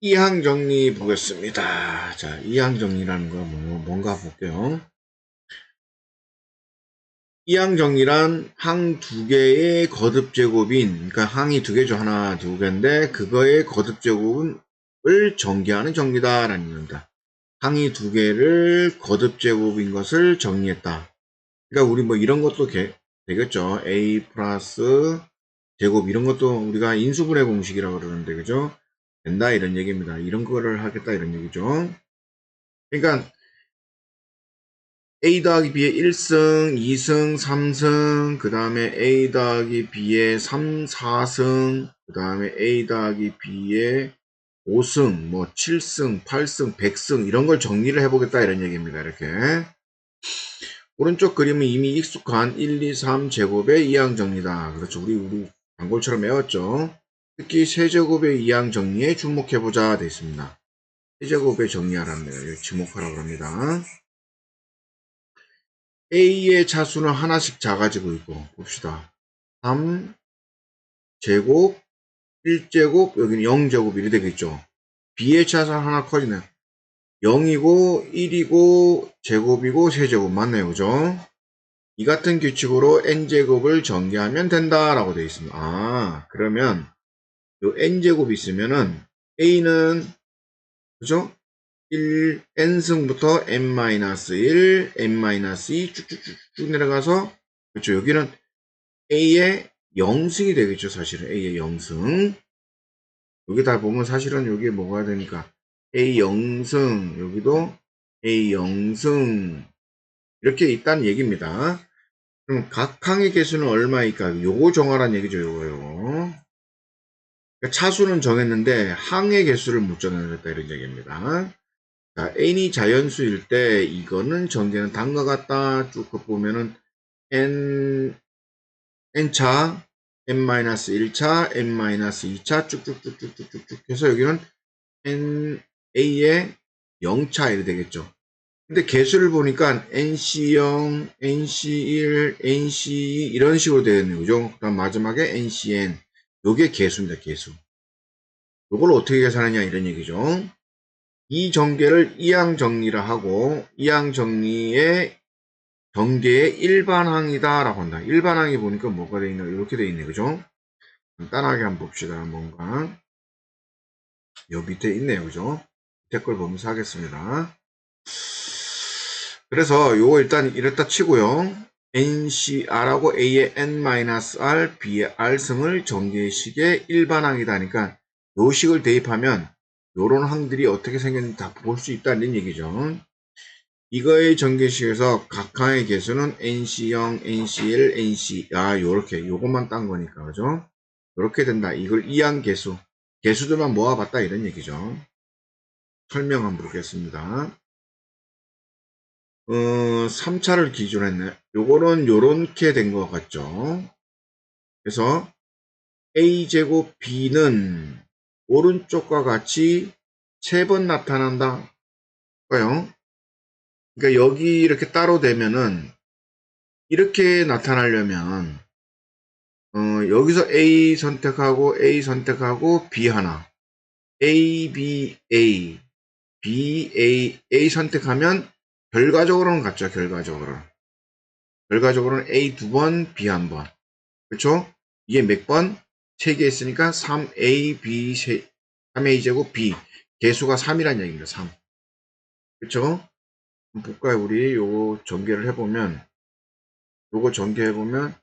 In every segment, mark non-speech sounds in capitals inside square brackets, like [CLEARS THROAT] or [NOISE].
이항 정리 보겠습니다. 자, 이항 정리라는 거 뭐, 뭔가 볼게요. 이항 정리란 항 두 개의 거듭 제곱인, 그러니까 항이 두 개죠. 하나, 두 개인데, 그거의 거듭 제곱을 정리하는 정리다라는 겁니다. 항이 두 개를 거듭 제곱인 것을 정리했다. 그러니까 우리 뭐 이런 것도 게- 되겠죠. a 플러스 제곱 이런 것도 우리가 인수분해 공식이라고 그러는데 그죠? 된다 이런 얘기입니다. 이런 거를 하겠다 이런 얘기죠. 그러니까 a 더하기 b의 1승, 2승, 3승, 그 다음에 a 더하기 b의 3, 4승, 그 다음에 a 더하기 b의 5승, 뭐 7승, 8승, 100승 이런 걸 정리를 해보겠다 이런 얘기입니다. 이렇게 오른쪽 그림은 이미 익숙한 1, 2, 3 제곱의 이항 정리다. 그렇죠. 우리 우리 단골처럼 외웠죠. 특히 세제곱의 이항 정리에 주목해보자 되어 있습니다. 세제곱의 거예요. 여기 주목하라고 합니다. A의 차수는 하나씩 작아지고 있고 봅시다. 3 제곱 1제곱 여기는 0제곱 이렇게 되겠죠. B의 차수는 하나 커지네. 0이고 1이고 제곱이고 세제곱 맞네요. 그죠? 이 같은 규칙으로 n제곱을 전개하면 된다라고 되어 있습니다. 아, 그러면 요 n제곱이 있으면은 a는 그죠? 1 n승부터 n-1, n-2 쭉쭉쭉쭉 내려가서 그렇죠. 여기는 a의 0승이 되겠죠. 사실은 a의 0승. 여기 다 보면 사실은 여기에 뭐가 되니까 a 0승 여기도 a 0승 이렇게 있다는 얘기입니다. 그럼 각 항의 개수는 얼마일까? 요거 정하란 얘기죠, 요거, 요거. 차수는 정했는데 항의 개수를 못 정해냈다 이런 얘기입니다. 자, n이 자연수일 때 이거는 전개는 다음과 같다. 쭉 보면은 n n차, n-1차, n-2차 쭉쭉쭉쭉쭉쭉 해서 여기는 n a의 0차 이렇게 되겠죠. 근데 개수를 보니까 NC0, NC1, NC2 이런 식으로 되어 있는 거죠. 그다음 마지막에 NCN. 요게 개수입니다. 개수. 요걸 어떻게 계산하냐 이런 얘기죠. 이 전개를 이항 정리라 하고 이항 정리의 전개의 일반항이다 라고 한다. 일반항이 보니까 뭐가 되어 있나 이렇게 되어 있네. 그죠? 간단하게 한번 봅시다. 뭔가 요 밑에 있네요. 그죠? 밑에 걸 보면서 하겠습니다. 그래서 요거 일단 이랬다 치고요. NCR하고 A의 N-R, B의 R승을 전개식의 일반항이다 하니까 요 식을 대입하면 요런 항들이 어떻게 생겼는지 다 볼 수 있다는 얘기죠. 이거의 전개식에서 각 항의 개수는 NC0, NC1, NC, 아, 요렇게, 요것만 딴 거니까, 그죠? 요렇게 된다. 이걸 이항 개수, 개수들만 모아봤다, 이런 얘기죠. 설명 한번 보겠습니다. 어, 3차를 기준으로 했네. 요거는 요렇게 된 것 같죠. 그래서 a제곱 b는 오른쪽과 같이 세 번 나타난다. 까요? 그러니까 여기 이렇게 따로 되면은 이렇게 나타나려면 어, 여기서 A 선택하고 A 선택하고 B 하나 A, B, A B, A, A 선택하면 결과적으로는 같죠. 결과적으로. 결과적으로는 A 두 번, B 한 번. 그렇죠? 이게 몇 번? 세 개 있으니까 3A, B, 3A 제곱 B. 개수가 3이란 얘기입니다. 3. 그렇죠? 볼까요? 우리 요거 전개를 해보면 요거 전개해보면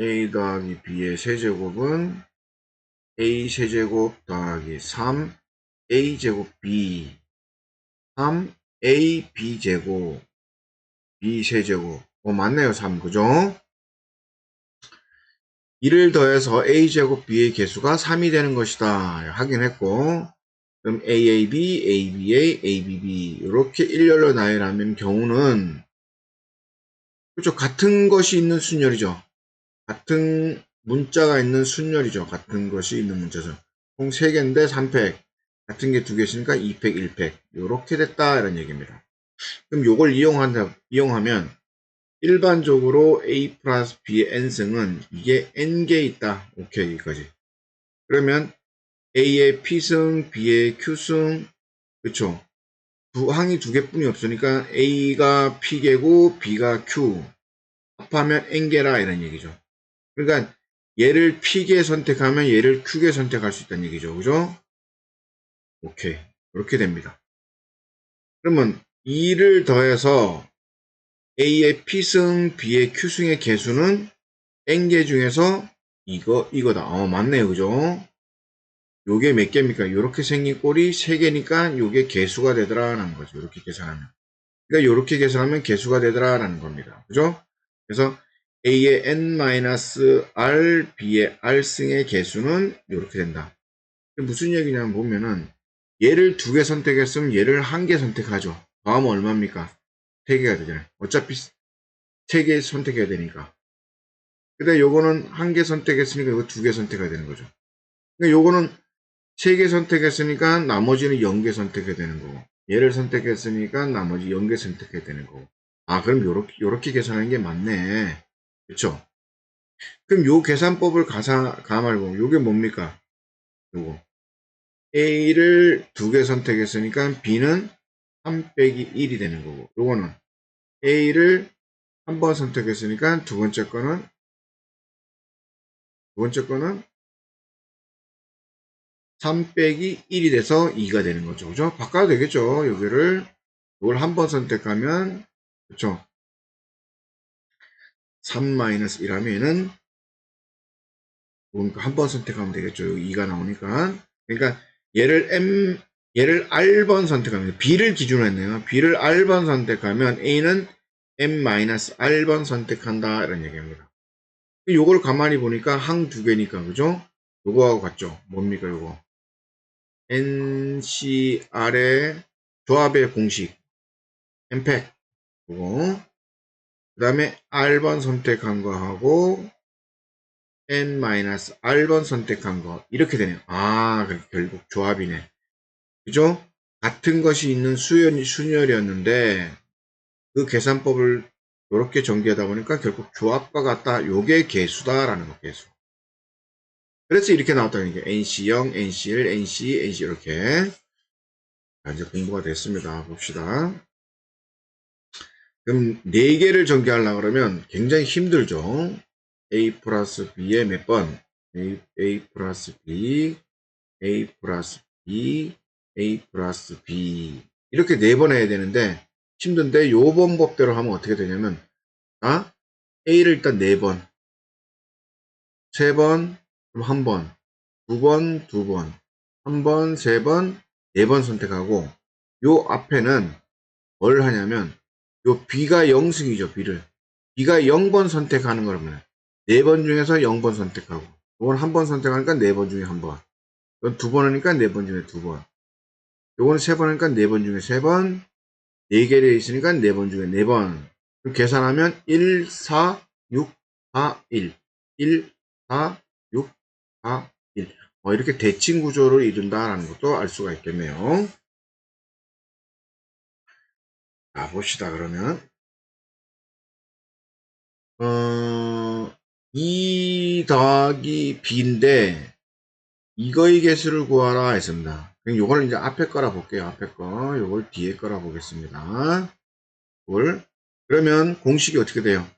A 더하기 B의 세제곱은 A 세제곱 더하기 3 A 제곱 B 3 A B 제곱. B 세제곱. 어 맞네요 3 그죠? 이를 더해서 A 제곱 B의 개수가 3이 되는 것이다. 확인했고 그럼 AAB, ABA, ABB 이렇게 일렬로 나열하면 경우는 그렇죠. 같은 것이 있는 순열이죠. 같은 문자가 있는 순열이죠. 같은 것이 있는 문자죠. 총 3개인데 3팩 같은 게 두개 있으니까 2팩, 1팩 이렇게 됐다 이런 얘기입니다. 그럼 요걸 이용한다, 이용하면 일반적으로 A 플러스 B의 N승은 이게 N개 있다. 오케이 여기까지. 그러면 A의 P승, B의 Q승, 그쵸? 두 항이 두 개뿐이 없으니까 A가 P개고 B가 Q. 합하면 N개라 이런 얘기죠. 그러니까 얘를 P개 선택하면 얘를 Q개 선택할 수 있다는 얘기죠. 그죠? 오케이. 이렇게 됩니다. 그러면 2를 더해서 A의 P승, B의 Q승의 개수는 N개 중에서 이거, 이거다. 어, 맞네요. 그죠? 요게 몇 개입니까? 요렇게 생긴 꼴이 3개니까 요게 개수가 되더라라는 거죠. 요렇게 계산하면. 그러니까 요렇게 계산하면 개수가 되더라라는 겁니다. 그죠? 그래서 A의 n-r, B의 r승의 개수는 요렇게 된다. 무슨 얘기냐면 보면은 얘를 두 개 선택했으면 얘를 한 개 선택하죠. 더하면 얼마입니까? 세 개가 되잖아요. 어차피 세 개 선택해야 되니까. 근데 요거는 한 개 선택했으니까 이거 두 개 선택해야 되는 거죠. 그러니까 요거는 세 개 선택했으니까 나머지는 0개 선택해야 되는 거고 얘를 선택했으니까 나머지 0개 선택해야 되는 거고 아 그럼 요렇게 요렇게 계산하는 게 맞네 그쵸 그럼 요 계산법을 가사 가 말고 요게 뭡니까 요거 A를 두 개 선택했으니까 B는 3 빼기 1이 되는 거고 요거는 A를 한 번 선택했으니까 두 번째 거는 두 번째 거는 3 빼기 1이 돼서 2가 되는 거죠. 그죠? 바꿔도 되겠죠. 여기를 이걸 한 번 선택하면 그렇죠. 3 마이너스 1 하면은 한번 선택하면 되겠죠. 여기 2가 나오니까. 그러니까 얘를 M 얘를 R번 선택하면 B를 기준으로 했네요. B를 R번 선택하면 A는 M-R번 선택한다 이런 얘기입니다. 요걸 가만히 보니까 항 두 개니까 그죠? 요거하고 같죠? 뭡니까 요거? NCR의 조합의 공식 엠팩 그거 그 다음에 R번 선택한 거하고 N-R번 선택한 거 이렇게 되네요. 아 결국 조합이네. 그죠? 같은 것이 있는 수열, 순열이었는데 그 계산법을 이렇게 전개하다 보니까 결국 조합과 같다. 요게 개수다라는 거 개수. 그래서 이렇게 나왔다는 게 NC0, NC1, NC, NC 이렇게 자, 이제 공부가 됐습니다. 봅시다. 그럼 4개를 전개하려고 그러면 굉장히 힘들죠. A 플러스 B의 몇 번? A, A 플러스 B, A 플러스 B, A 플러스 B 이렇게 네 번 해야 되는데 힘든데 요 방법대로 하면 어떻게 되냐면 아 A를 일단 4번 3번 그럼 한 번, 두 번, 두 번, 한 번, 세 번, 네 번 선택하고 요 앞에는 뭘 하냐면 요 B가 0승이죠. B를. B가 0번 선택하는 거라면 네 번 중에서 0번 선택하고 요건 한 번 선택하니까 네 번 중에 한 번. 이건 두번 하니까 네 번 중에 두 번. 요거는 세번 하니까 네 번 중에 세 번. 네 개를 있으니까 네 번 중에 네 번. 계산하면 1, 4, 6, 4, 1. 1, 4, 6, 4, 1. 어, 이렇게 대칭 구조를 이룬다라는 것도 알 수가 있겠네요. 자, 봅시다, 그러면. 어, 2 더하기 b인데, 이거의 개수를 구하라 했습니다. 그럼 요걸 이제 앞에 거라 볼게요. 앞에 거. 요걸 뒤에 거라 보겠습니다. 이걸. 그러면 공식이 어떻게 돼요?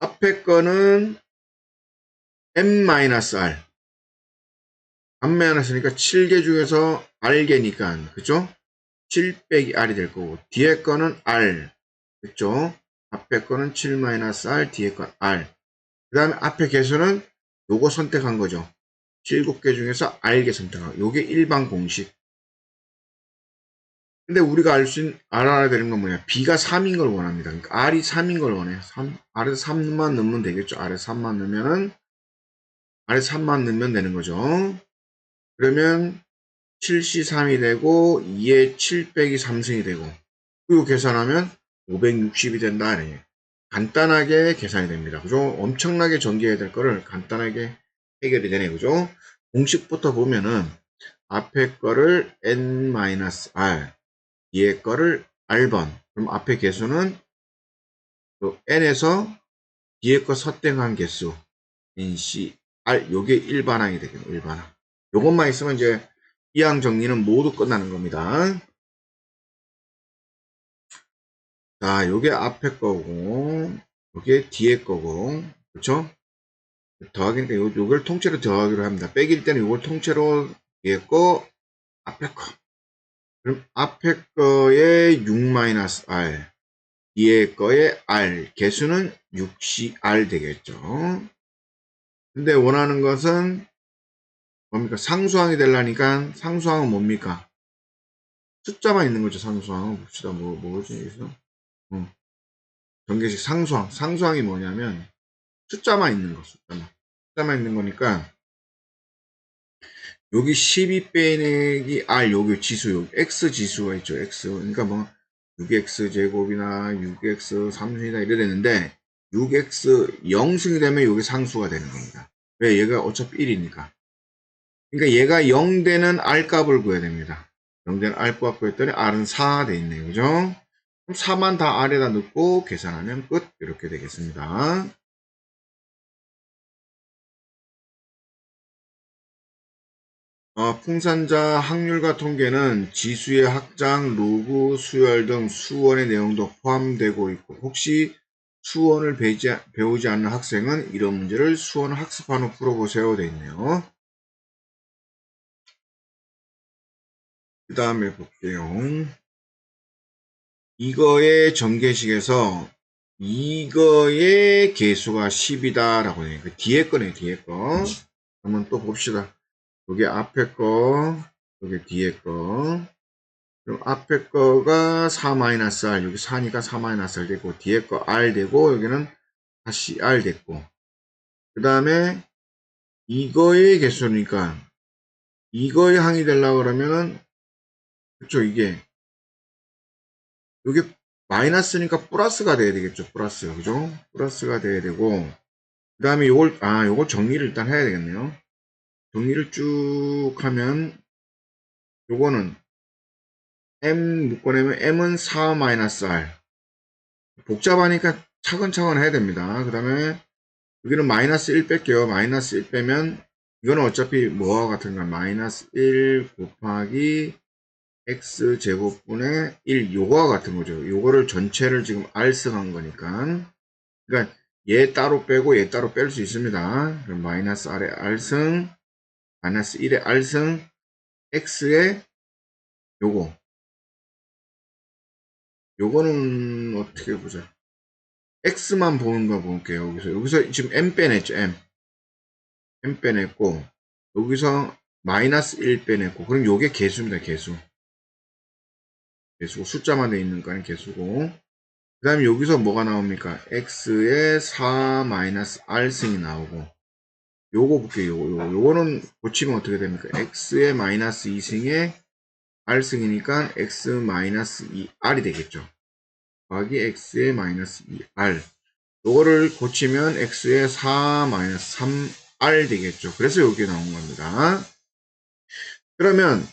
앞에 거는 m-r 안매하놨으니까 7개 중에서 r개니까 그죠? 7 빼기 r이 될 거고 뒤에 거는 r 그죠? 앞에 거는 7-r 뒤에 거 r 그 다음에 앞에 개수는 요거 선택한 거죠 7개 중에서 r개 선택하고 요게 일반 공식 근데 우리가 알 수, 알아야 되는 건 뭐냐. B가 3인 걸 원합니다. 그러니까 R이 3인 걸 원해요. 3, R에서 3만 넣으면 되겠죠. R에서 3만 넣으면은, R에서 3만 넣으면 되는 거죠. 그러면 7C 3이 되고, 2에 7 빼기 3승이 되고, 그리고 계산하면 560이 된다. 아니에요. 간단하게 계산이 됩니다. 그죠? 엄청나게 전개해야 될 거를 간단하게 해결이 되네. 그죠? 공식부터 보면은, 앞에 거를 n-r, 얘 거를 R번. 그럼 앞에 개수는 n에서 뒤에 거 서땡한 개수 NC R, 요게 일반항이 되겠네, 일반항. 요것만 있으면 이제 이항 정리는 모두 끝나는 겁니다. 자, 요게 앞에 거고, 요게 뒤에 거고, 그쵸? 더하기니까 요, 요걸 통째로 더하기로 합니다. 빼기일 때는 요걸 통째로 뒤에 거, 앞에 거. 그럼 앞에 거에 6-R, 뒤에 거에 R, 개수는 6CR 되겠죠. 근데 원하는 것은 뭡니까? 상수항이 되려니까 상수항은 뭡니까? 숫자만 있는 거죠, 상수항은. 봅시다. 뭐, 뭐지, 여기서? 어. 전개식 상수항. 상수항이 뭐냐면 숫자만 있는 거, 숫자만. 숫자만 있는 거니까 여기 12 빼내기 R, 여기 지수, 여기 X 지수가 있죠, X. 그러니까 뭐 6X 제곱이나 6X 3승이나 이래 되는데 6X 0승이 되면 여기 상수가 되는 겁니다. 왜? 얘가 어차피 1이니까. 그러니까 얘가 0 되는 R 값을 구해야 됩니다. 0 되는 R 값 구했더니 R은 4 돼 있네요. 그죠? 그럼 4만 다 R에다 넣고 계산하면 끝. 이렇게 되겠습니다. 어, 풍산자 확률과 통계는 지수의 확장, 로그, 수열 등 수원의 내용도 포함되고 있고 혹시 수원을 배지, 배우지 않는 학생은 이런 문제를 수원 학습한 후 풀어보세요 돼 있네요. 그 다음에 볼게요. 이거의 전개식에서 이거의 개수가 10이다 라고 해요. 그 뒤에 거네 뒤에 거. 한번 또 봅시다. 여기 앞에 거, 여기 뒤에 거. 그럼 앞에 거가 4-R, 여기 4니까 4-R 되고, 뒤에 거 R 되고, 여기는 다시 R 됐고. 그 다음에 이거의 개수니까, 이거의 항이 되려고 그러면은, 그쵸, 이게. 여기 마이너스니까 플러스가 돼야 되겠죠, 플러스. 그죠? 플러스가 돼야 되고, 그 다음에 요걸, 아, 요걸 정리를 일단 해야 되겠네요. 정리를 쭉 하면 요거는 m 묶어내면 m은 4-r 복잡하니까 차근차근 해야 됩니다. 그 다음에 여기는 마이너스 1 뺄게요. 마이너스 1 빼면 이거는 어차피 뭐와 같은가 마이너스 1 곱하기 x 제곱분의 1 요거와 같은 거죠. 요거를 전체를 지금 r승한 거니까. 그러니까 얘 따로 빼고 얘 따로 뺄 수 있습니다. 그럼 마이너스 r에 r승 마이너스 1의 r승 x의 요거. 요거는 어떻게 보자. X만 보는 거 볼게요. 여기서. 여기서 지금 m 빼냈죠 m. M 빼냈고 여기서 마이너스 1 빼냈고. 그럼 요게 개수입니다 개수 개수고 숫자만 돼 있는 거는 개수고 그 다음에 여기서 뭐가 나옵니까 x의 4 마이너스 r승이 나오고 요거 볼게요. 요거, 요거. 요거는 고치면 어떻게 됩니까? x의 마이너스 2승에 r승이니까 x 마이너스 2r이 되겠죠. 더하기 x의 마이너스 2r. 요거를 고치면 x의 4 마이너스 3r 되겠죠. 그래서 여기 나온 겁니다. 그러면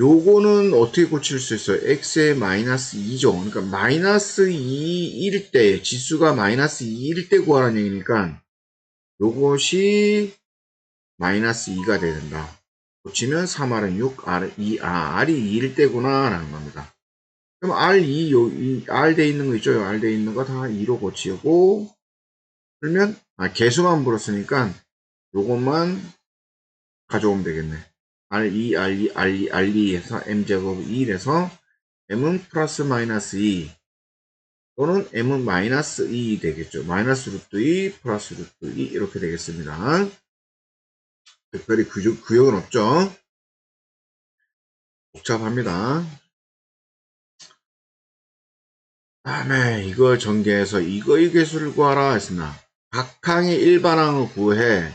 요거는 어떻게 고칠 수 있어요? x의 마이너스 2죠. 그러니까 마이너스 2일 때, 지수가 마이너스 2일 때 구하라는 얘기니까 요것이 마이너스 2가 돼야 된다. 고치면 3R은 6, R, 2, 아, R이 2일 때구나, 라는 겁니다. 그럼 R2, 요, 이, R 돼 있는 거 있죠? 요 R 돼 있는 거 다 2로 고치고, 그러면, 아, 개수만 물었으니까, 요것만 가져오면 되겠네. R2, R2, R2, R2 해서 M제곱 2에서 M은 플러스 마이너스 2, 또는 m은 마이너스 2 되겠죠. 마이너스 루트 2 플러스 루트 2 이렇게 되겠습니다. 특별히 구역, 구역은 없죠. 복잡합니다. 다음에 이거 전개해서 이거의 개수를 구하라 했으나 각 항의 일반항을 구해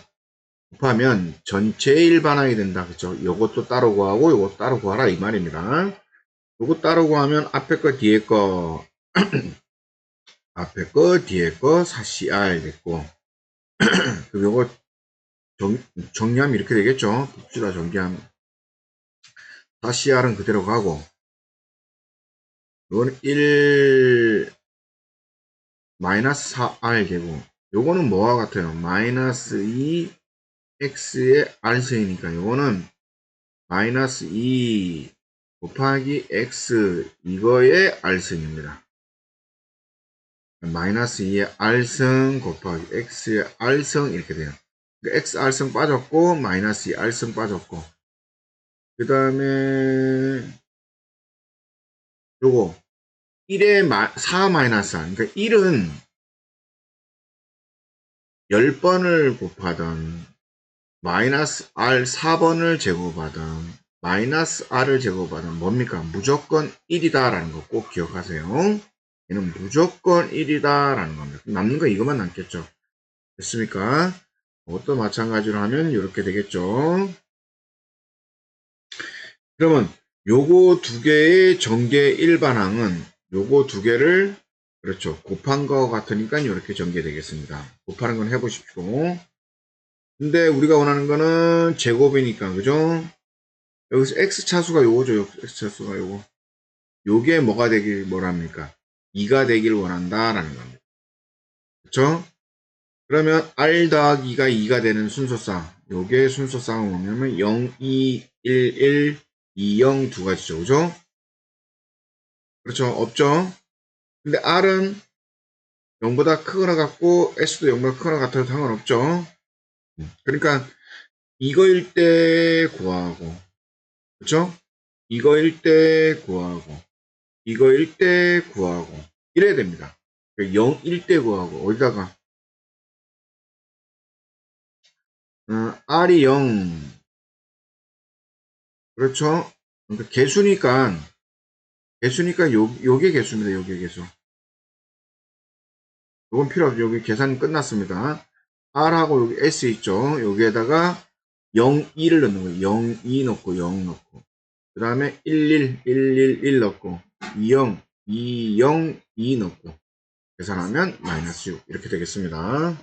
곱하면 전체의 일반항이 된다. 그쵸? 요것도 따로 구하고 요것도 따로 구하라 이 말입니다. 요거 따로 구하면 앞에 거 뒤에 거 [CLEARS THROAT] 앞에 거, 뒤에 거, 4CR 됐고. [CLEARS THROAT] 그럼 요거 정, 정리하면 이렇게 되겠죠. 봅시다, 정리하면. 4CR은 그대로 가고. 요거는 1, 마이너스 4R 되고. 요거는 뭐와 같아요? 마이너스 2, x의 r승이니까 요거는 마이너스 2 곱하기 x 이거의 r승입니다. 마이너스 2의 r승 곱하기 x의 r승 이렇게 돼요. 그러니까 x r승 빠졌고 마이너스 2 r승 빠졌고 그 다음에 요거 1의 4 마이너스 4 그러니까 1은 10번을 곱하던 마이너스 r 4번을 제곱하던 마이너스 r을 제곱하던 뭡니까? 무조건 1이다 라는 거 꼭 기억하세요. 얘는 무조건 1이다 라는 겁니다. 남는 거 이것만 남겠죠. 됐습니까? 이것도 마찬가지로 하면 이렇게 되겠죠. 그러면 요거 두 개의 전개 일반항은 요거 두 개를 그렇죠. 곱한 거 같으니까 이렇게 전개되겠습니다. 곱하는 건 해보십시오. 근데 우리가 원하는 거는 제곱이니까 그죠? 여기서 x 차수가 요거죠. x 차수가 요거. 요게 뭐가 되길 뭐랍니까? 2가 되길 원한다라는 겁니다. 그쵸? 그러면 r 더하기 2가 2가 되는 순서쌍. 요게 순서쌍은 뭐냐면 0, 2, 1, 1, 2, 0 두 가지죠. 그죠? 그렇죠. 없죠? 근데 r은 0보다 크거나 같고 s도 0보다 크거나 같아도 상관없죠. 그러니까 이거일 때 구하고 그쵸? 이거일 때 구하고 이거일 때 구하고 이래야 됩니다. 0일 때 구하고 어디다가 어, R이 0 그렇죠? 그러니까 개수니까 개수니까 요, 요게 개수입니다. 요게 개수 요건 필요 없죠. 여기 계산 끝났습니다. R하고 여기 S 있죠. 여기에다가 0, 2를 넣는 거예요. 0, 2 넣고 0 넣고 그 다음에 1, 1, 1, 1, 1 넣고 2, 0, 2, 0, 2 넣고 계산하면 마이너스 6 이렇게 되겠습니다.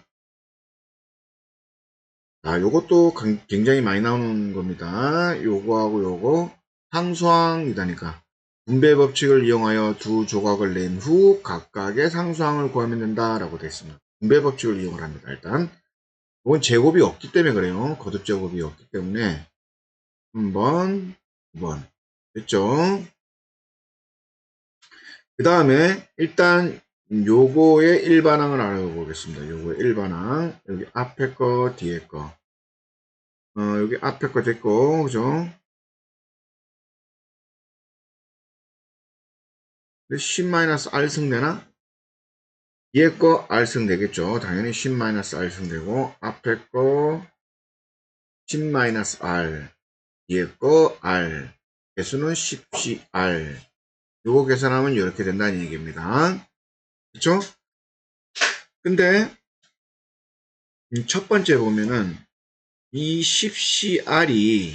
자, 요것도 굉장히 많이 나오는 겁니다. 요거하고 요거 상수항이다니까 분배 법칙을 이용하여 두 조각을 낸 후 각각의 상수항을 구하면 된다라고 되어 있습니다. 분배 법칙을 이용을 합니다. 일단 이건 제곱이 없기 때문에 그래요. 거듭 제곱이 없기 때문에 한번, 두번 됐죠? 그 다음에 일단 요거의 일반항을 알아보겠습니다. 요거의 일반항 여기 앞에 거 뒤에 거 어, 여기 앞에 거 됐고 그죠? 10-R승 되나? 뒤에 거 R승 되겠죠. 당연히 10-R승 되고 앞에 거 10-R 뒤에 거 R 개수는 10CR 요거 계산하면 이렇게 된다는 얘기입니다. 그쵸? 근데 첫 번째 보면은 이 10CR이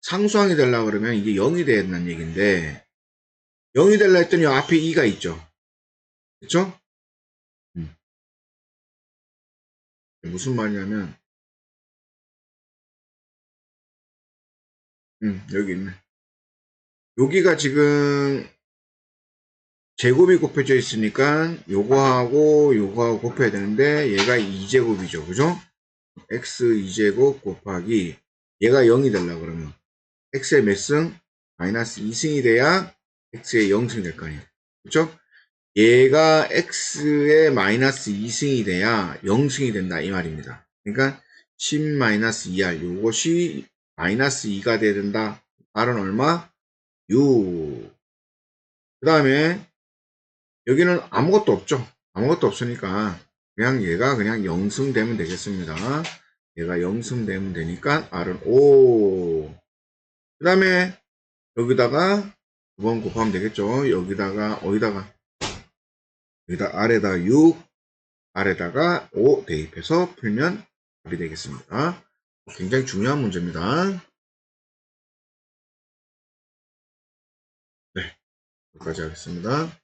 상수항이 되려고 그러면 이게 0이 돼야 된다는 얘기인데 0이 되려 했더니 앞에 2가 있죠. 그쵸? 무슨 말이냐면 음, 여기 있네. 여기가 지금 제곱이 곱해져 있으니까 요거하고 요거하고 곱해야 되는데 얘가 2제곱이죠. 그죠? x 2제곱 곱하기 얘가 0이 되려 그러면 x의 몇 승? 마이너스 2승이 돼야 x의 0승이 될 거 아니에요. 그죠? 얘가 x의 마이너스 2승이 돼야 0승이 된다 이 말입니다. 그러니까 10-2r 요것이 마이너스 2가 돼야 된다. r은 얼마? 6. 그 다음에 여기는 아무것도 없죠. 아무것도 없으니까 그냥 얘가 그냥 0승 되면 되겠습니다. 얘가 0승 되면 되니까 r은 5. 그 다음에 여기다가 두번 곱하면 되겠죠. 여기다가 어디다가 여기다 아래다 6, 아래다가 5 대입해서 풀면 답이 되겠습니다. 굉장히 중요한 문제입니다. 네, 여기까지 하겠습니다.